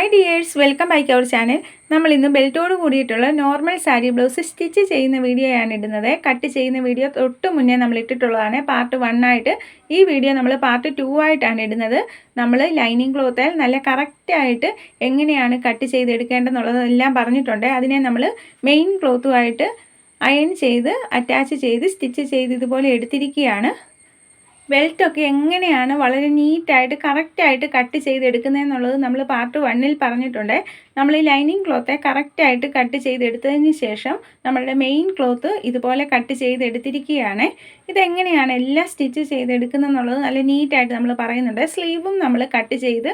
Hi dears welcome back our channel നമ്മൾ ഇന്ന് ബെൽറ്റോട് കൂടിയിട്ടുള്ള നോർമൽ സാരി ബ്ലൗസ് സ്റ്റിച്ച് ചെയ്യുന്ന വീഡിയോയാണ് ഇടുന്നത്. കട്ട് ചെയ്യുന്ന വീഡിയോ തൊട്ട് മുന്നേ നമ്മൾ ഇട്ടിട്ടുള്ളതാണ്. പാർട്ട് വൺ ആയിട്ട് ഈ വീഡിയോ നമ്മൾ പാർട്ട് ടു ആയിട്ടാണ് ഇടുന്നത്. നമ്മൾ ലൈനിങ് ക്ലോത്തിൽ നല്ല കറക്റ്റായിട്ട് എങ്ങനെയാണ് കട്ട് ചെയ്തെടുക്കേണ്ടതെന്നുള്ളതെല്ലാം പറഞ്ഞിട്ടുണ്ട്. അതിനെ നമ്മൾ മെയിൻ ക്ലോത്തുമായിട്ട് അയൺ ചെയ്ത് അറ്റാച്ച് ചെയ്ത് സ്റ്റിച്ച് ചെയ്ത് ഇതുപോലെ എടുത്തിരിക്കുകയാണ്. ബെൽറ്റൊക്കെ എങ്ങനെയാണ് വളരെ നീറ്റായിട്ട് കറക്റ്റായിട്ട് കട്ട് ചെയ്തെടുക്കുന്നതെന്നുള്ളത് നമ്മൾ പാർട്ട് വണ്ണിൽ പറഞ്ഞിട്ടുണ്ട്. നമ്മൾ ഈ ലൈനിങ് ക്ലോത്തെ കറക്റ്റായിട്ട് കട്ട് ചെയ്തെടുത്തതിന് ശേഷം നമ്മളുടെ മെയിൻ ക്ലോത്ത് ഇതുപോലെ കട്ട് ചെയ്തെടുത്തിരിക്കുകയാണ്. ഇതെങ്ങനെയാണ് എല്ലാം സ്റ്റിച്ച് ചെയ്തെടുക്കുന്നതെന്നുള്ളത് നല്ല നീറ്റായിട്ട് നമ്മൾ പറയുന്നുണ്ട്. സ്ലീവും നമ്മൾ കട്ട് ചെയ്ത്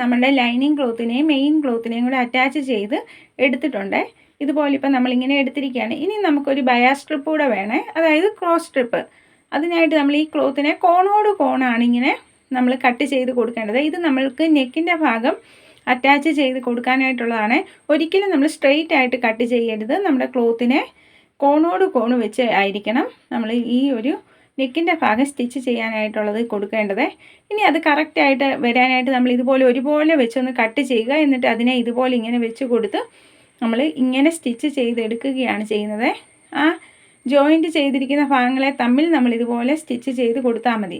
നമ്മളുടെ ലൈനിങ് ക്ലോത്തിനെയും മെയിൻ ക്ലോത്തിനെയും കൂടെ അറ്റാച്ച് ചെയ്ത് എടുത്തിട്ടുണ്ട്. ഇതുപോലെ ഇപ്പം നമ്മളിങ്ങനെ എടുത്തിരിക്കുകയാണ്. ഇനി നമുക്കൊരു ബയാ സ്ട്രിപ്പ് കൂടെ വേണേ. അതായത് ക്രോസ് സ്ട്രിപ്പ്. അതിനായിട്ട് നമ്മൾ ഈ ക്ലോത്തിനെ കോണോട് കോണാണ് ഇങ്ങനെ നമ്മൾ കട്ട് ചെയ്ത് കൊടുക്കേണ്ടത്. ഇത് നമ്മൾക്ക് നെക്കിന്റെ ഭാഗം അറ്റാച്ച് ചെയ്ത് കൊടുക്കാനായിട്ടുള്ളതാണ്. ഒരിക്കലും നമ്മൾ സ്ട്രെയിറ്റ് ആയിട്ട് കട്ട് ചെയ്യരുത്. നമ്മുടെ ക്ലോത്തിനെ കോണോട് കോണ് വെച്ച് ആയിരിക്കണം നമ്മൾ ഈ ഒരു നെക്കിന്റെ ഭാഗം സ്റ്റിച്ച് ചെയ്യാനായിട്ടുള്ളത് കൊടുക്കേണ്ടത്. ഇനി അത് കറക്റ്റായിട്ട് വരാനായിട്ട് നമ്മൾ ഇതുപോലെ ഒരുപോലെ വെച്ചൊന്ന് കട്ട് ചെയ്യുക. എന്നിട്ട് അതിനെ ഇതുപോലെ ഇങ്ങനെ വെച്ച് കൊടുത്ത് നമ്മൾ ഇങ്ങനെ സ്റ്റിച്ച് ചെയ്തെടുക്കുകയാണ് ചെയ്യുന്നത്. ആ ജോയിന്റ് ചെയ്തിരിക്കുന്ന ഭാഗങ്ങളെ തമ്മിൽ നമ്മൾ ഇതുപോലെ സ്റ്റിച്ച് ചെയ്ത് കൊടുത്താൽ മതി.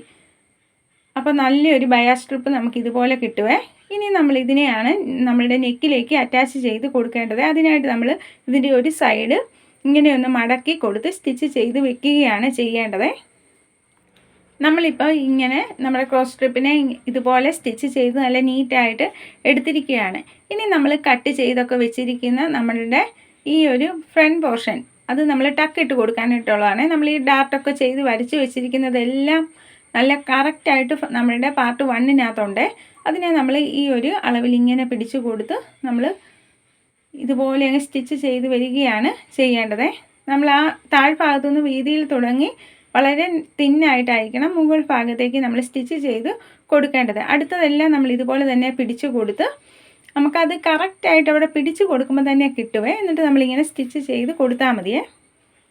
അപ്പോൾ നല്ലൊരു ബയാ സ്ട്രിപ്പ് നമുക്ക് ഇതുപോലെ കിട്ടുവേ. ഇനി നമ്മൾ ഇതിനെയാണ് നമ്മളുടെ നെക്കിലേക്ക് അറ്റാച്ച് ചെയ്ത് കൊടുക്കേണ്ടത്. അതിനായിട്ട് നമ്മൾ ഇതിന്റെ ഒരു സൈഡ് ഇങ്ങനെ ഒന്ന് മടക്കി കൊടുത്ത് സ്റ്റിച്ച് ചെയ്ത് വെക്കുകയാണ് ചെയ്യേണ്ടത്. നമ്മളിപ്പോൾ ഇങ്ങനെ നമ്മുടെ ക്രോസ് സ്ട്രിപ്പിനെ ഇതുപോലെ സ്റ്റിച്ച് ചെയ്ത് നല്ല നീറ്റായിട്ട് എടുത്തിരിക്കുകയാണ്. ഇനി നമ്മൾ കട്ട് ചെയ്തൊക്കെ വെച്ചിരിക്കുന്ന നമ്മളുടെ ഈ ഒരു ഫ്രണ്ട് പോർഷൻ അത് നമ്മൾ ടക്ക് ഇട്ട് കൊടുക്കാനായിട്ടുള്ളതാണ് നമ്മൾ ഈ ഡാർട്ടൊക്കെ ചെയ്ത് വരച്ച് വെച്ചിരിക്കുന്നതെല്ലാം നല്ല കറക്റ്റായിട്ട് നമ്മളുടെ പാർട്ട് വണ്ണിനകത്തുണ്ട് അതിനെ നമ്മൾ ഈ ഒരു അളവിൽ ഇങ്ങനെ പിടിച്ചു കൊടുത്ത് നമ്മൾ ഇതുപോലെ അങ്ങ് സ്റ്റിച്ച് ചെയ്ത് വരികയാണ് ചെയ്യേണ്ടത്. നമ്മൾ ആ താഴ്ഭാഗത്തു നിന്ന് വീതിയിൽ തുടങ്ങി വളരെ തിന്നായിട്ടായിരിക്കണം മുകൾ ഭാഗത്തേക്ക് നമ്മൾ സ്റ്റിച്ച് ചെയ്ത് കൊടുക്കേണ്ടത്. അടുത്തതെല്ലാം നമ്മൾ ഇതുപോലെ തന്നെ പിടിച്ചു കൊടുത്ത് നമുക്കത് കറക്റ്റായിട്ട് അവിടെ പിടിച്ച് കൊടുക്കുമ്പോൾ തന്നെ കിട്ടുവേ. എന്നിട്ട് നമ്മളിങ്ങനെ സ്റ്റിച്ച് ചെയ്ത് കൊടുത്താൽ മതിയേ.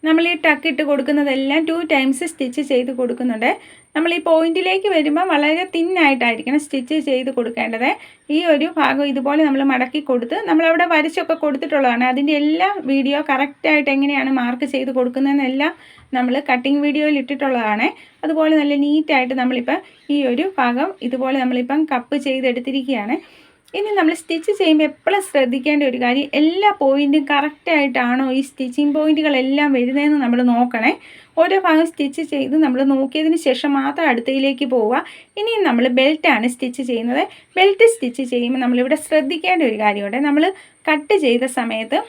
നമ്മൾ ഈ ടക്ക് ഇട്ട് കൊടുക്കുന്നതെല്ലാം ടു ടൈംസ് സ്റ്റിച്ച് ചെയ്ത് കൊടുക്കുന്നുണ്ട്. നമ്മൾ ഈ പോയിന്റിലേക്ക് വരുമ്പോൾ വളരെ തിന്നായിട്ടായിരിക്കണം സ്റ്റിച്ച് ചെയ്ത് കൊടുക്കേണ്ടത്. ഈ ഒരു ഭാഗം ഇതുപോലെ നമ്മൾ മടക്കി കൊടുത്ത് നമ്മളവിടെ വരച്ചൊക്കെ കൊടുത്തിട്ടുള്ളതാണ്. അതിന്റെ എല്ലാ വീഡിയോ കറക്റ്റായിട്ട് എങ്ങനെയാണ് മാർക്ക് ചെയ്ത് കൊടുക്കുന്നതെന്നെല്ലാം നമ്മൾ കട്ടിങ് വീഡിയോയിൽ ഇട്ടിട്ടുള്ളതാണ്. അതുപോലെ നല്ല നീറ്റായിട്ട് നമ്മളിപ്പം ഈ ഒരു ഭാഗം ഇതുപോലെ നമ്മളിപ്പം കപ്പ് ചെയ്തെടുത്തിരിക്കുകയാണ്. ഇനി നമ്മൾ സ്റ്റിച്ച് ചെയ്യുമ്പോൾ എപ്പോഴും ശ്രദ്ധിക്കേണ്ട ഒരു കാര്യം എല്ലാ പോയിന്റും കറക്റ്റായിട്ടാണോ ഈ സ്റ്റിച്ചിങ് പോയിന്റുകളെല്ലാം വരുന്നതെന്ന് നമ്മൾ നോക്കണേ. ഓരോ ഭാഗം സ്റ്റിച്ച് ചെയ്ത് നമ്മൾ നോക്കിയതിന് ശേഷം മാത്രം അടുത്തയിലേക്ക് പോവുക. ഇനിയും നമ്മൾ ബെൽറ്റാണ് സ്റ്റിച്ച് ചെയ്യുന്നത്. ബെൽറ്റ് സ്റ്റിച്ച് ചെയ്യുമ്പോൾ നമ്മളിവിടെ ശ്രദ്ധിക്കേണ്ട ഒരു കാര്യമുണ്ട്. നമ്മൾ കട്ട് ചെയ്ത സമയത്ത്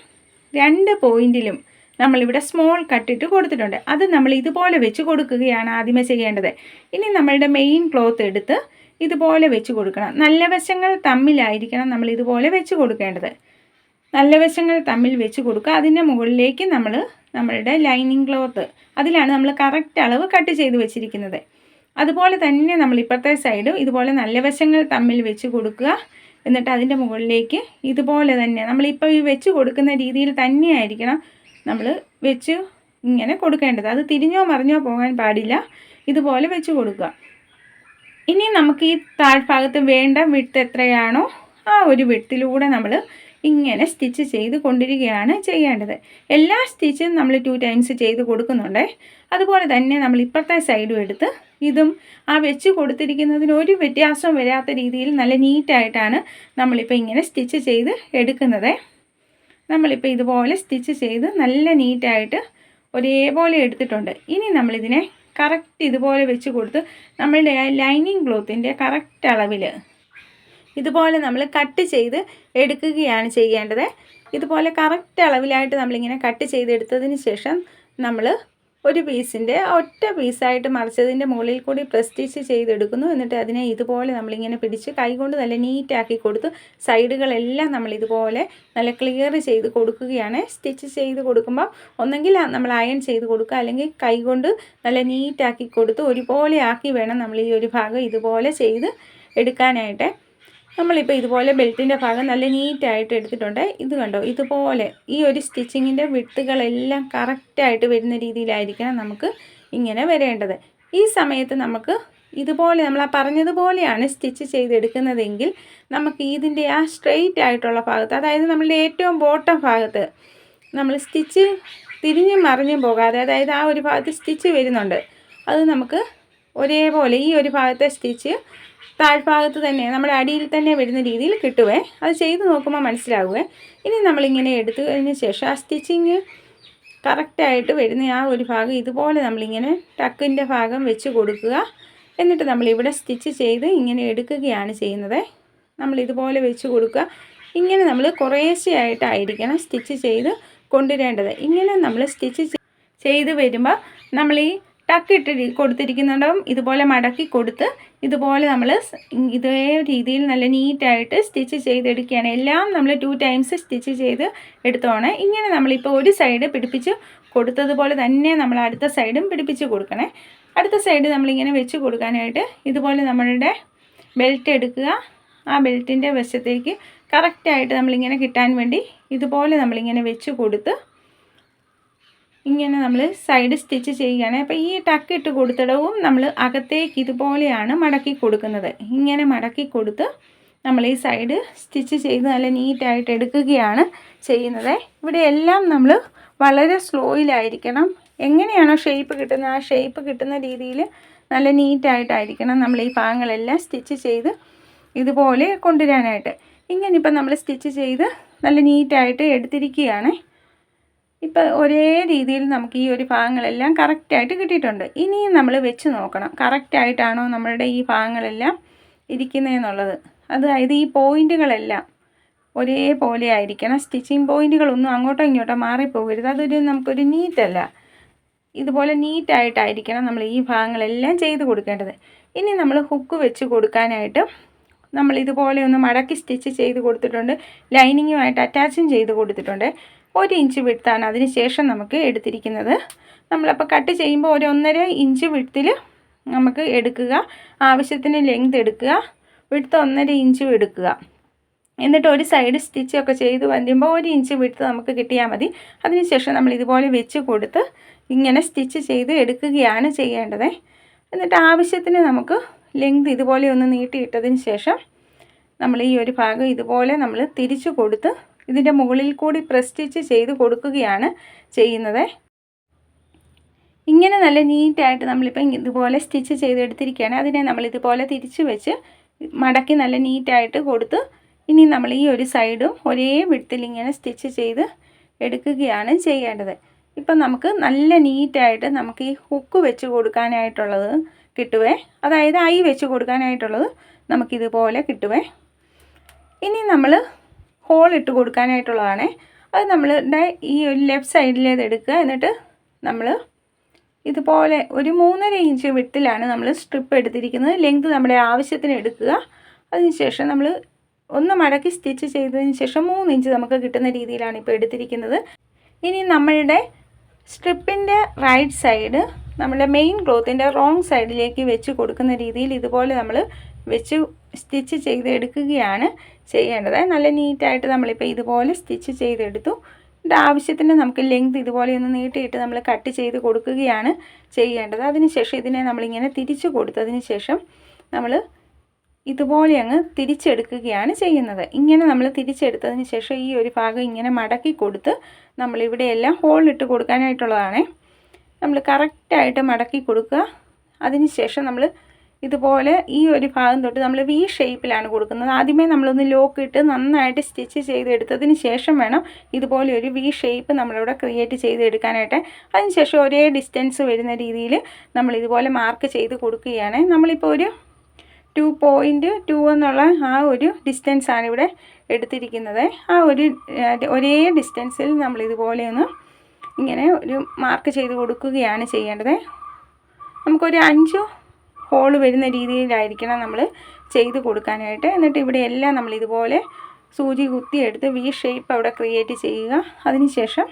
രണ്ട് പോയിന്റിലും നമ്മളിവിടെ സ്മോൾ കട്ടിട്ട് കൊടുത്തിട്ടുണ്ട്. അത് നമ്മൾ ഇതുപോലെ വെച്ച് കൊടുക്കുകയാണ് ആദ്യമേ ചെയ്യേണ്ടത്. ഇനി നമ്മളുടെ മെയിൻ ക്ലോത്ത് എടുത്ത് ഇതുപോലെ വെച്ച് കൊടുക്കണം. നല്ല വശങ്ങൾ തമ്മിലായിരിക്കണം നമ്മൾ ഇതുപോലെ വെച്ച് കൊടുക്കേണ്ടത്. നല്ല വശങ്ങൾ തമ്മിൽ വെച്ച് കൊടുക്കുക. അതിന്റെ മുകളിലേക്ക് നമ്മൾ നമ്മളുടെ ലൈനിങ് ക്ലോത്ത് അതിലാണ് നമ്മൾ കറക്റ്റ് അളവ് കട്ട് ചെയ്ത് വെച്ചിരിക്കുന്നത്. അതുപോലെ തന്നെ നമ്മൾ ഇപ്പുറത്തെ സൈഡും ഇതുപോലെ നല്ല വശങ്ങൾ തമ്മിൽ വെച്ച് കൊടുക്കുക. എന്നിട്ട് അതിന്റെ മുകളിലേക്ക് ഇതുപോലെ തന്നെ നമ്മളിപ്പോൾ ഈ വെച്ച് കൊടുക്കുന്ന രീതിയിൽ തന്നെയായിരിക്കണം നമ്മൾ വെച്ച് ഇങ്ങനെ കൊടുക്കേണ്ടത്. അത് തിരിഞ്ഞോ മറിഞ്ഞോ പോകാൻ പാടില്ല. ഇതുപോലെ വെച്ച് കൊടുക്കുക. ഇനി നമുക്ക് ഈ താഴ്ഭാഗത്ത് വേണ്ട വിട്ട് എത്രയാണോ ആ ഒരു വിട്ടിലൂടെ നമ്മൾ ഇങ്ങനെ സ്റ്റിച്ച് ചെയ്ത് കൊണ്ടിരിക്കുകയാണ് ചെയ്യേണ്ടത്. എല്ലാ സ്റ്റിച്ചും നമ്മൾ ടു ടൈംസ് ചെയ്ത് കൊടുക്കുന്നുണ്ട്. അതുപോലെ തന്നെ നമ്മൾ ഇപ്പുറത്തെ സൈഡും എടുത്ത് ഇതും ആ വെച്ച് കൊടുത്തിരിക്കുന്നതിന് ഒരു വ്യത്യാസവും വരാത്ത രീതിയിൽ നല്ല നീറ്റായിട്ടാണ് നമ്മളിപ്പോൾ ഇങ്ങനെ സ്റ്റിച്ച് ചെയ്ത് എടുക്കുന്നത്. നമ്മളിപ്പോൾ ഇതുപോലെ സ്റ്റിച്ച് ചെയ്ത് നല്ല നീറ്റായിട്ട് ഒരേപോലെ എടുത്തിട്ടുണ്ട്. ഇനി നമ്മളിതിനെ കറക്റ്റ് ഇതുപോലെ വെച്ച് കൊടുത്ത് നമ്മളുടെ ലൈനിങ് ക്ലോത്തിന്റെ കറക്റ്റ് അളവിൽ ഇതുപോലെ നമ്മൾ കട്ട് ചെയ്ത് എടുക്കുകയാണ് ചെയ്യേണ്ടത്. ഇതുപോലെ കറക്റ്റ് അളവിലായിട്ട് നമ്മളിങ്ങനെ കട്ട് ചെയ്തെടുത്തതിന് ശേഷം നമ്മൾ ഒരു പീസിന്റെ ഒറ്റ പീസായിട്ട് മറിച്ചതിന്റെ മുകളിൽ കൂടി പ്രസ്റ്റിച്ച് ചെയ്തെടുക്കുന്നു. എന്നിട്ട് അതിനെ ഇതുപോലെ നമ്മളിങ്ങനെ പിടിച്ച് കൈകൊണ്ട് നല്ല നീറ്റാക്കി കൊടുത്ത്. സൈഡുകളെല്ലാം നമ്മൾ ഇതുപോലെ നല്ല ക്ലിയർ ചെയ്ത് കൊടുക്കുകയാണ്. സ്റ്റിച്ച് ചെയ്ത് കൊടുക്കുമ്പോൾ ഒന്നെങ്കിൽ നമ്മൾ അയൺ ചെയ്ത് കൊടുക്കുക. അല്ലെങ്കിൽ കൈകൊണ്ട് നല്ല നീറ്റാക്കി കൊടുത്ത് ഒരുപോലെ ആക്കി വേണം നമ്മൾ ഈ ഒരു ഭാഗം ഇതുപോലെ ചെയ്ത് എടുക്കാനായിട്ട്. നമ്മളിപ്പോൾ ഇതുപോലെ ബെൽറ്റിന്റെ ഭാഗം നല്ല നീറ്റായിട്ട് എടുത്തിട്ടുണ്ട്. ഇത് കണ്ടോ? ഇതുപോലെ ഈ ഒരു സ്റ്റിച്ചിങ്ങിന്റെ വിട്ടുകളെല്ലാം കറക്റ്റായിട്ട് വരുന്ന രീതിയിലായിരിക്കണം നമുക്ക് ഇങ്ങനെ വരേണ്ടത്. ഈ സമയത്ത് നമുക്ക് ഇതുപോലെ നമ്മൾ ആ പറഞ്ഞതുപോലെയാണ് സ്റ്റിച്ച് ചെയ്തെടുക്കുന്നതെങ്കിൽ നമുക്ക് ഇതിന്റെ ആ സ്ട്രെയിറ്റ് ആയിട്ടുള്ള ഭാഗത്ത് അതായത് നമ്മളുടെ ഏറ്റവും ബോട്ടം ഭാഗത്ത് നമ്മൾ സ്റ്റിച്ച് തിരിഞ്ഞും മറിഞ്ഞും പോകാതെ അതായത് ആ ഒരു ഭാഗത്ത് സ്റ്റിച്ച് വരുന്നുണ്ട്. അത് നമുക്ക് ഒരേപോലെ ഈ ഒരു ഭാഗത്തെ സ്റ്റിച്ച് താഴ്ഭാഗത്ത് തന്നെ നമ്മുടെ അടിയിൽ തന്നെ വരുന്ന രീതിയിൽ കിട്ടുവേ. അത് ചെയ്ത് നോക്കുമ്പോൾ മനസ്സിലാവുവേ. ഇനി നമ്മളിങ്ങനെ എടുത്തതിന് ശേഷം ആ സ്റ്റിച്ചിങ് കറക്റ്റായിട്ട് വരുന്ന ആ ഒരു ഭാഗം ഇതുപോലെ നമ്മളിങ്ങനെ ടക്കിന്റെ ഭാഗം വെച്ച് കൊടുക്കുക. എന്നിട്ട് നമ്മളിവിടെ സ്റ്റിച്ച് ചെയ്ത് ഇങ്ങനെ എടുക്കുകയാണ് ചെയ്യുന്നത്. നമ്മൾ ഇതുപോലെ വെച്ച് കൊടുക്കുക. ഇങ്ങനെ നമ്മൾ കുറേശ്ശെയായിട്ടായിരിക്കണം സ്റ്റിച്ച് ചെയ്ത് കൊണ്ടുവരേണ്ടത്. ഇങ്ങനെ നമ്മൾ സ്റ്റിച്ച് ചെയ്ത് വരുമ്പോൾ നമ്മൾ ഈ ടക്കിട്ട് കൊടുത്തിരിക്കുന്നുണ്ടാവും. ഇതുപോലെ മടക്കി കൊടുത്ത് ഇതുപോലെ നമ്മൾ ഇതേ രീതിയിൽ നല്ല നീറ്റായിട്ട് സ്റ്റിച്ച് ചെയ്തെടുക്കുകയാണ്. എല്ലാം നമ്മൾ ടു ടൈംസ് സ്റ്റിച്ച് ചെയ്ത് എടുത്തോണേ. ഇങ്ങനെ നമ്മളിപ്പോൾ ഒരു സൈഡ് പിടിപ്പിച്ച് കൊടുത്തതുപോലെ തന്നെ നമ്മൾ അടുത്ത സൈഡും പിടിപ്പിച്ച് കൊടുക്കണേ. അടുത്ത സൈഡ് നമ്മളിങ്ങനെ വെച്ച് കൊടുക്കാനായിട്ട് ഇതുപോലെ നമ്മളുടെ ബെൽറ്റ് എടുക്കുക. ആ ബെൽറ്റിന്റെ വശത്തേക്ക് കറക്റ്റായിട്ട് നമ്മളിങ്ങനെ കിട്ടാൻ വേണ്ടി ഇതുപോലെ നമ്മളിങ്ങനെ വെച്ച് കൊടുത്ത് ഇങ്ങനെ നമ്മൾ സൈഡ് സ്റ്റിച്ച് ചെയ്യുകയാണ്. അപ്പോൾ ഈ ടക്ക് ഇട്ട് കൊടുത്തിടവും നമ്മൾ അകത്തേക്ക് ഇതുപോലെയാണ് മടക്കി കൊടുക്കുന്നത്. ഇങ്ങനെ മടക്കി കൊടുത്ത് നമ്മൾ ഈ സൈഡ് സ്റ്റിച്ച് ചെയ്ത് നല്ല നീറ്റായിട്ട് എടുക്കുകയാണ് ചെയ്യുന്നത്. ഇവിടെ എല്ലാം നമ്മൾ വളരെ സ്ലോയിലായിരിക്കണം എങ്ങനെയാണോ ഷേപ്പ് കിട്ടുന്നത് ആ ഷേപ്പ് കിട്ടുന്ന രീതിയിൽ നല്ല നീറ്റായിട്ടായിരിക്കണം നമ്മൾ ഈ ഭാഗങ്ങളെല്ലാം സ്റ്റിച്ച് ചെയ്ത് ഇതുപോലെ കൊണ്ടുവരാനായിട്ട്. ഇങ്ങനെ ഇപ്പം നമ്മൾ സ്റ്റിച്ച് ചെയ്ത് നല്ല നീറ്റായിട്ട് എടുത്തിരിക്കുകയാണ്. ഇപ്പം ഒരേ രീതിയിൽ നമുക്ക് ഈ ഒരു ഭാഗങ്ങളെല്ലാം കറക്റ്റായിട്ട് കിട്ടിയിട്ടുണ്ട്. ഇനിയും നമ്മൾ വെച്ച് നോക്കണം. കറക്റ്റായിട്ടാണോ നമ്മളുടെ ഈ ഭാഗങ്ങളെല്ലാം ഇരിക്കുന്നതെന്നുള്ളത്. അതായത് ഈ പോയിന്റുകളെല്ലാം ഒരേപോലെ ആയിരിക്കണം. സ്റ്റിച്ചിങ് പോയിന്റുകളൊന്നും അങ്ങോട്ടോ ഇങ്ങോട്ടോ മാറിപ്പോകരുത്. അതൊരു നമുക്കൊരു നീറ്റല്ല ഇതുപോലെ നീറ്റായിട്ടായിരിക്കണം നമ്മൾ ഈ ഭാഗങ്ങളെല്ലാം ചെയ്ത് കൊടുക്കേണ്ടത്. ഇനി നമ്മൾ ഹുക്ക് വെച്ച് കൊടുക്കാനായിട്ട് നമ്മൾ ഇതുപോലെ ഒന്ന് മടക്കി സ്റ്റിച്ച് ചെയ്ത് കൊടുത്തിട്ടുണ്ട്. ലൈനിങ്ങുമായിട്ട് അറ്റാച്ചും ചെയ്ത് കൊടുത്തിട്ടുണ്ട്. ഒരു ഇഞ്ച് വിടുത്താണ് അതിന് ശേഷം നമുക്ക് എടുത്തിരിക്കുന്നത്. നമ്മളപ്പോൾ കട്ട് ചെയ്യുമ്പോൾ ഒരു ഒന്നര ഇഞ്ച് വിടുത്തിൽ നമുക്ക് എടുക്കുക. ആവശ്യത്തിന് ലെങ്ത് എടുക്കുക. വിടുത്ത് ഒന്നര ഇഞ്ച് എടുക്കുക. എന്നിട്ട് ഒരു സൈഡ് സ്റ്റിച്ചൊക്കെ ചെയ്ത് വരുമ്പോൾ ഒരു ഇഞ്ച് വിട്ട് നമുക്ക് കിട്ടിയാൽ മതി. അതിനുശേഷം നമ്മൾ ഇതുപോലെ വെച്ച് കൊടുത്ത് ഇങ്ങനെ സ്റ്റിച്ച് ചെയ്ത് എടുക്കുകയാണ് ചെയ്യേണ്ടത്. എന്നിട്ട് ആവശ്യത്തിന് നമുക്ക് ലെങ്ത് ഇതുപോലെ ഒന്ന് നീട്ടിയിട്ടതിന് ശേഷം നമ്മൾ ഈ ഒരു ഭാഗം ഇതുപോലെ നമ്മൾ തിരിച്ചു കൊടുത്ത് ഇതിന്റെ മുകളിൽ കൂടി പ്രസ്റ്റിച്ച് ചെയ്ത് കൊടുക്കുകയാണ് ചെയ്യുന്നത്. ഇങ്ങനെ നല്ല നീറ്റായിട്ട് നമ്മളിപ്പം ഇതുപോലെ സ്റ്റിച്ച് ചെയ്തെടുത്തിരിക്കുകയാണ്. അതിനെ നമ്മൾ ഇതുപോലെ തിരിച്ച് വെച്ച് മടക്കി നല്ല നീറ്റായിട്ട് കൊടുത്ത് ഇനി നമ്മൾ ഈ ഒരു സൈഡും ഒരേ വിടത്തിൽ ഇങ്ങനെ സ്റ്റിച്ച് ചെയ്ത് എടുക്കുകയാണ് ചെയ്യേണ്ടത്. ഇപ്പം നമുക്ക് നല്ല നീറ്റായിട്ട് നമുക്ക് ഈ ഹുക്ക് വെച്ച് കൊടുക്കാനായിട്ടുള്ളത് കിട്ടുവേ. അതായത് ഐ വെച്ച് കൊടുക്കാനായിട്ടുള്ളത് നമുക്കിതുപോലെ കിട്ടുവേ. ഇനി നമ്മൾ ഹോൾ ഇട്ട് കൊടുക്കാനായിട്ടുള്ളതാണ്. അത് നമ്മളുടെ ഈ ഒരു ലെഫ്റ്റ് സൈഡിലേത് എടുക്കുക. എന്നിട്ട് നമ്മൾ ഇതുപോലെ ഒരു മൂന്നര ഇഞ്ച് വിട്ടിലാണ് നമ്മൾ സ്ട്രിപ്പ് എടുത്തിരിക്കുന്നത്. ലെങ്ത് നമ്മുടെ ആവശ്യത്തിന് എടുക്കുക. അതിനുശേഷം നമ്മൾ ഒന്ന് മടക്കി സ്റ്റിച്ച് ചെയ്തതിന് ശേഷം മൂന്ന് ഇഞ്ച് നമുക്ക് കിട്ടുന്ന രീതിയിലാണ് ഇപ്പോൾ എടുത്തിരിക്കുന്നത്. ഇനി നമ്മളുടെ സ്ട്രിപ്പിന്റെ റൈറ്റ് സൈഡ് നമ്മുടെ മെയിൻ ക്ലോത്തിന്റെ റോങ് സൈഡിലേക്ക് വെച്ച് കൊടുക്കുന്ന രീതിയിൽ ഇതുപോലെ നമ്മൾ വെച്ച് സ്റ്റിച്ച് ചെയ്തെടുക്കുകയാണ് ചെയ്യേണ്ടത്. നല്ല നീറ്റായിട്ട് നമ്മളിപ്പോൾ ഇതുപോലെ സ്റ്റിച്ച് ചെയ്തെടുത്തു. ഇതിന്റെ ആവശ്യത്തിന് നമുക്ക് ലെങ്ത് ഇതുപോലെ ഒന്ന് നീട്ടിയിട്ട് നമ്മൾ കട്ട് ചെയ്ത് കൊടുക്കുകയാണ് ചെയ്യേണ്ടത്. അതിനുശേഷം ഇതിനെ നമ്മളിങ്ങനെ തിരിച്ചു കൊടുത്തതിന് ശേഷം നമ്മൾ ഇതുപോലെ അങ്ങ് തിരിച്ചെടുക്കുകയാണ് ചെയ്യുന്നത്. ഇങ്ങനെ നമ്മൾ തിരിച്ചെടുത്തതിന് ശേഷം ഈ ഒരു ഭാഗം ഇങ്ങനെ മടക്കി കൊടുത്ത് നമ്മളിവിടെയെല്ലാം ഹോളിട്ട് കൊടുക്കാനായിട്ടുള്ളതാണ്. നമ്മൾ കറക്റ്റായിട്ട് മടക്കി കൊടുക്കുക. അതിന് ശേഷം നമ്മൾ ഇതുപോലെ ഈ ഒരു ഭാഗം തൊട്ട് നമ്മൾ വി ഷേപ്പിലാണ് കൊടുക്കുന്നത്. ആദ്യമേ നമ്മളൊന്ന് ലോക്ക് ഇട്ട് നന്നായിട്ട് സ്റ്റിച്ച് ചെയ്തെടുത്തതിന് ശേഷം വേണം ഇതുപോലെ ഒരു വി ഷേപ്പ് നമ്മളിവിടെ ക്രിയേറ്റ് ചെയ്തെടുക്കാനായിട്ട്. അതിനുശേഷം ഒരേ ഡിസ്റ്റൻസ് വരുന്ന രീതിയിൽ നമ്മൾ ഇതുപോലെ മാർക്ക് ചെയ്ത് കൊടുക്കുകയാണ്. നമ്മളിപ്പോൾ ഒരു ടു പോയിന്റ് ടു എന്നുള്ള ആ ഒരു ഡിസ്റ്റൻസാണ് ഇവിടെ എടുത്തിരിക്കുന്നത്. ആ ഒരു ഒരേ ഡിസ്റ്റൻസിൽ നമ്മൾ ഇതുപോലെ ഒന്ന് ഇങ്ങനെ ഒരു മാർക്ക് ചെയ്ത് കൊടുക്കുകയാണ് ചെയ്യേണ്ടത്. നമുക്കൊരു അഞ്ച് ഹോൾ വരുന്ന രീതിയിലായിരിക്കണം നമ്മൾ ചെയ്ത് കൊടുക്കാനായിട്ട്. എന്നിട്ട് ഇവിടെ എല്ലാം നമ്മൾ ഇതുപോലെ സൂചി കുത്തിയെടുത്ത് വി ഷേപ്പ് അവിടെ ക്രിയേറ്റ് ചെയ്യുക. അതിനുശേഷം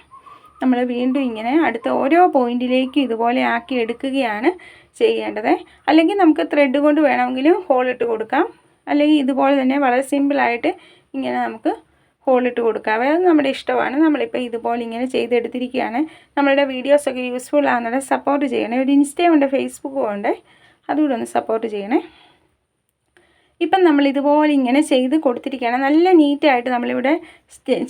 നമ്മൾ വീണ്ടും ഇങ്ങനെ അടുത്ത ഓരോ പോയിന്റിലേക്കും ഇതുപോലെ ആക്കി എടുക്കുകയാണ് ചെയ്യേണ്ടത്. അല്ലെങ്കിൽ നമുക്ക് ത്രെഡ് കൊണ്ട് വേണമെങ്കിലും ഹോൾ ഇട്ട് കൊടുക്കാം. അല്ലെങ്കിൽ ഇതുപോലെ തന്നെ വളരെ സിമ്പിളായിട്ട് ഇങ്ങനെ നമുക്ക് ഹോൾ ഇട്ട് കൊടുക്കാം. അത് നമ്മുടെ ഇഷ്ടമാണ്. നമ്മളിപ്പോൾ ഇതുപോലെ ഇങ്ങനെ ചെയ്തെടുത്തിരിക്കുകയാണ്. നമ്മളുടെ വീഡിയോസൊക്കെ യൂസ്ഫുൾ ആകുന്നത് സപ്പോർട്ട് ചെയ്യണേ. ഒരു ഇൻസ്റ്റയും ഉണ്ട് ഫേസ്ബുക്കും ഉണ്ട്. അതുകൂടെ ഒന്ന് സപ്പോർട്ട് ചെയ്യണേ. ഇപ്പം നമ്മൾ ഇതുപോലെ ഇങ്ങനെ ചെയ്ത് കൊടുത്തിരിക്കുകയാണ്. നല്ല നീറ്റായിട്ട് നമ്മളിവിടെ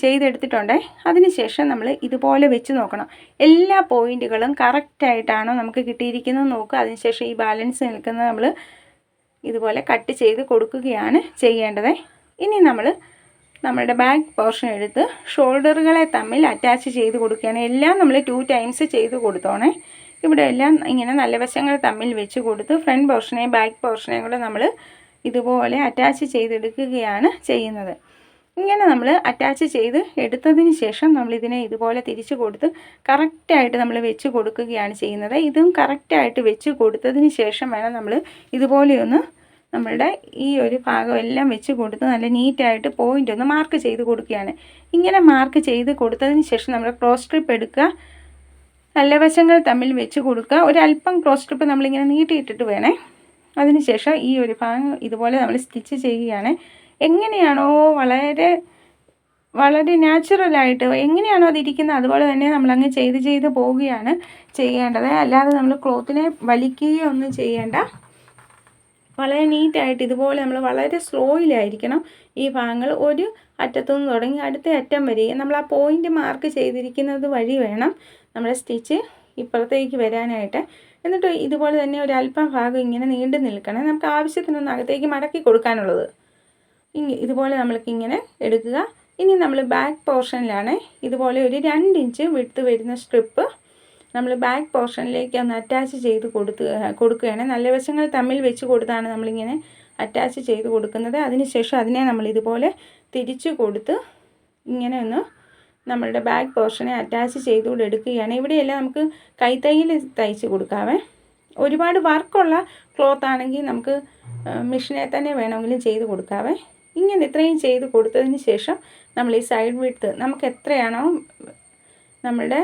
ചെയ്തെടുത്തിട്ടുണ്ട്. അതിനുശേഷം നമ്മൾ ഇതുപോലെ വെച്ച് നോക്കണം. എല്ലാ പോയിന്റുകളും കറക്റ്റായിട്ടാണോ നമുക്ക് കിട്ടിയിരിക്കുന്നത് നോക്കുക. അതിനുശേഷം ഈ ബാലൻസ് നിൽക്കുന്നത് നമ്മൾ ഇതുപോലെ കട്ട് ചെയ്ത് കൊടുക്കുകയാണ് ചെയ്യേണ്ടത്. ഇനി നമ്മൾ നമ്മുടെ ബാക്ക് പോർഷൻ എടുത്ത് ഷോൾഡറുകളെ തമ്മിൽ അറ്റാച്ച് ചെയ്ത് കൊടുക്കുകയാണ്. എല്ലാം നമ്മൾ ടു ടൈംസ് ചെയ്ത് കൊടുത്തോണേ. ഇവിടെ എല്ലാം ഇങ്ങനെ നല്ല വശങ്ങൾ തമ്മിൽ വെച്ച് കൊടുത്ത് ഫ്രണ്ട് പോർഷനെയും ബാക്ക് പോർഷനെയും കൂടെ നമ്മൾ ഇതുപോലെ അറ്റാച്ച് ചെയ്തെടുക്കുകയാണ് ചെയ്യുന്നത്. ഇങ്ങനെ നമ്മൾ അറ്റാച്ച് ചെയ്ത് എടുത്തതിന് ശേഷം നമ്മൾ ഇതിനെ ഇതുപോലെ തിരിച്ചു കൊടുത്ത് കറക്റ്റായിട്ട് നമ്മൾ വെച്ച് കൊടുക്കുകയാണ് ചെയ്യുന്നത്. ഇതും കറക്റ്റായിട്ട് വെച്ച് കൊടുത്തതിന് ശേഷം വേണം നമ്മൾ ഇതുപോലെയൊന്ന് നമ്മളുടെ ഈ ഒരു ഭാഗം എല്ലാം വെച്ച് കൊടുത്ത് നല്ല നീറ്റായിട്ട് പോയിന്റ് ഒന്ന് മാർക്ക് ചെയ്ത് കൊടുക്കുകയാണ്. ഇങ്ങനെ മാർക്ക് ചെയ്ത് കൊടുത്തതിന് ശേഷം നമ്മൾ ക്രോസ് സ്ട്രിപ്പ് എടുക്കുക. നല്ല വശങ്ങൾ തമ്മിൽ വെച്ച് കൊടുക്കുക. ഒരല്പം ക്രോസ് സ്ട്രിപ്പ് നമ്മളിങ്ങനെ നീട്ടിയിട്ടിട്ട് വേണേ. അതിനുശേഷം ഈ ഒരു ഭാഗം ഇതുപോലെ നമ്മൾ സ്റ്റിച്ച് ചെയ്യുകയാണ്. എങ്ങനെയാണോ വളരെ വളരെ നാച്ചുറലായിട്ട് എങ്ങനെയാണോ അതിരിക്കുന്നത് അതുപോലെ തന്നെ നമ്മളങ്ങ് ചെയ്ത് ചെയ്ത് പോവുകയാണ് ചെയ്യേണ്ടത്. അല്ലാതെ നമ്മൾ ക്ലോത്തിനെ വലിക്കുകയോ ഒന്നും ചെയ്യേണ്ട. വളരെ നീറ്റായിട്ട് ഇതുപോലെ നമ്മൾ വളരെ സ്ലോയിലായിരിക്കണം ഈ ഭാഗങ്ങൾ ഒരു അറ്റത്തുനിന്ന് തുടങ്ങി അടുത്ത അറ്റം വരെ. നമ്മൾ ആ പോയിന്റ് മാർക്ക് ചെയ്തിരിക്കുന്നത് വഴി വേണം. നമ്മുടെ സ്റ്റിച്ച് ഇപ്പുറത്തേക്ക് വരാനായിട്ട്. എന്നിട്ട് ഇതുപോലെ തന്നെ ഒരു അല്പം ഭാഗം ഇങ്ങനെ നീണ്ടു നിൽക്കണം. നമുക്ക് ആവശ്യത്തിനൊന്ന് അകത്തേക്ക് മടക്കി കൊടുക്കാനുള്ളത്. ഇതുപോലെ നമ്മൾക്ക് ഇങ്ങനെ എടുക്കുക. ഇനി നമ്മൾ ബാക്ക് പോർഷനിലാണ് ഇതുപോലെ ഒരു രണ്ട് ഇഞ്ച് വിട്ട് വരുന്ന സ്ട്രിപ്പ് നമ്മൾ ബാക്ക് പോർഷനിലേക്ക് ഒന്ന് അറ്റാച്ച് ചെയ്ത് കൊടുത്ത് കൊടുക്കുകയാണ്. നല്ല വശങ്ങൾ തമ്മിൽ വെച്ച് കൊടുത്താണ് നമ്മളിങ്ങനെ അറ്റാച്ച് ചെയ്ത് കൊടുക്കുന്നത്. അതിനുശേഷം അതിനെ നമ്മൾ ഇതുപോലെ തിരിച്ചു കൊടുത്ത് ഇങ്ങനെ ഒന്ന് നമ്മളുടെ ബാക്ക് പോർഷനെ അറ്റാച്ച് ചെയ്തുകൊണ്ട് എടുക്കുകയാണ്. ഇവിടെയെല്ലാം നമുക്ക് കൈത്തയ്യിൽ തയ്ച്ച് കൊടുക്കാവേ. ഒരുപാട് വർക്കുള്ള ക്ലോത്ത് ആണെങ്കിൽ നമുക്ക് മെഷീനെ തന്നെ വേണമെങ്കിലും ചെയ്ത് കൊടുക്കാവേ. ഇങ്ങനെ ഇത്രയും ചെയ്ത് കൊടുത്തതിന് ശേഷം നമ്മൾ ഈ സൈഡ് വിട്ട് നമുക്ക് എത്രയാണോ നമ്മളുടെ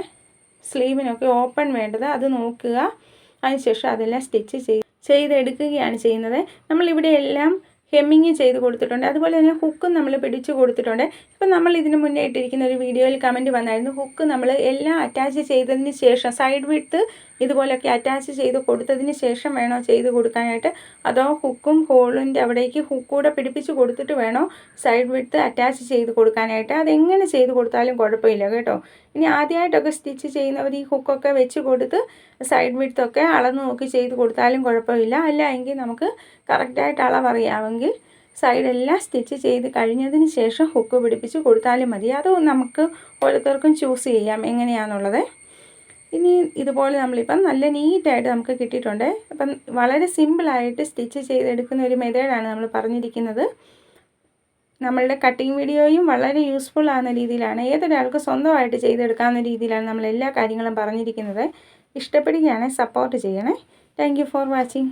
സ്ലീവിനൊക്കെ ഓപ്പൺ വേണ്ടത് അത് നോക്കുക. അതിനുശേഷം അതെല്ലാം സ്റ്റിച്ച് ചെയ്ത് ചെയ്തെടുക്കുകയാണ് ചെയ്യുന്നത്. നമ്മളിവിടെ എല്ലാം ഹെമ്മിങ് ചെയ്ത് കൊടുത്തിട്ടുണ്ട്. അതുപോലെ തന്നെ ഹുക്കും നമ്മൾ പിടിച്ച് കൊടുത്തിട്ടുണ്ട്. ഇപ്പം നമ്മൾ ഇതിന് മുന്നേ ഇട്ടിരിക്കുന്ന ഒരു വീഡിയോയിൽ കമന്റ് വന്നായിരുന്നു. ഹുക്ക് നമ്മൾ എല്ലാം അറ്റാച്ച് ചെയ്തതിന് ശേഷം സൈഡ് വിട്ട് ഇതുപോലെയൊക്കെ അറ്റാച്ച് ചെയ്ത് കൊടുത്തതിന് ശേഷം വേണോ ചെയ്ത് കൊടുക്കാനായിട്ട്? അതോ ഹുക്കും ഹോളിന്റെ അവിടേക്ക് ഹുക്കൂടെ പിടിപ്പിച്ച് കൊടുത്തിട്ട് വേണോ സൈഡ് വിട്ട് അറ്റാച്ച് ചെയ്ത് കൊടുക്കാനായിട്ട്? അതെങ്ങനെ ചെയ്ത് കൊടുത്താലും കുഴപ്പമില്ല കേട്ടോ. ഇനി ആദ്യമായിട്ടൊക്കെ സ്റ്റിച്ച് ചെയ്യുന്നവർ ഈ ഹുക്കൊക്കെ വെച്ച് കൊടുത്ത് സൈഡ് വിട്ടൊക്കെ അളന്ന് നോക്കി ചെയ്ത് കൊടുത്താലും കുഴപ്പമില്ല. അല്ല എങ്കിൽ നമുക്ക് കറക്റ്റായിട്ട് അളവറിയാമെങ്കിൽ സൈഡെല്ലാം സ്റ്റിച്ച് ചെയ്ത് കഴിഞ്ഞതിന് ശേഷം ഹുക്ക് പിടിപ്പിച്ച് കൊടുത്താലും മതി. അത് നമുക്ക് ഓരോരുത്തർക്കും ചൂസ് ചെയ്യാം എങ്ങനെയാണെന്നുള്ളത് ഇനി ഇതുപോലെ നമ്മളിപ്പം നല്ല നീറ്റായിട്ട് നമുക്ക് കിട്ടിയിട്ടുണ്ട്. അപ്പം വളരെ സിമ്പിളായിട്ട് സ്റ്റിച്ച് ചെയ്തെടുക്കുന്ന ഒരു മെത്തേഡാണ് നമ്മൾ പറഞ്ഞിരിക്കുന്നത്. നമ്മളുടെ കട്ടിങ് വീഡിയോയും വളരെ യൂസ്ഫുൾ ആകുന്ന രീതിയിലാണ്. ഏതൊരാൾക്ക് സ്വന്തമായിട്ട് ചെയ്തെടുക്കാവുന്ന രീതിയിലാണ് നമ്മൾ എല്ലാ കാര്യങ്ങളും പറഞ്ഞിരിക്കുന്നത്. ഇഷ്ടപ്പെടുകയാണെങ്കിൽ സപ്പോർട്ട് ചെയ്യണേ. Thank for watching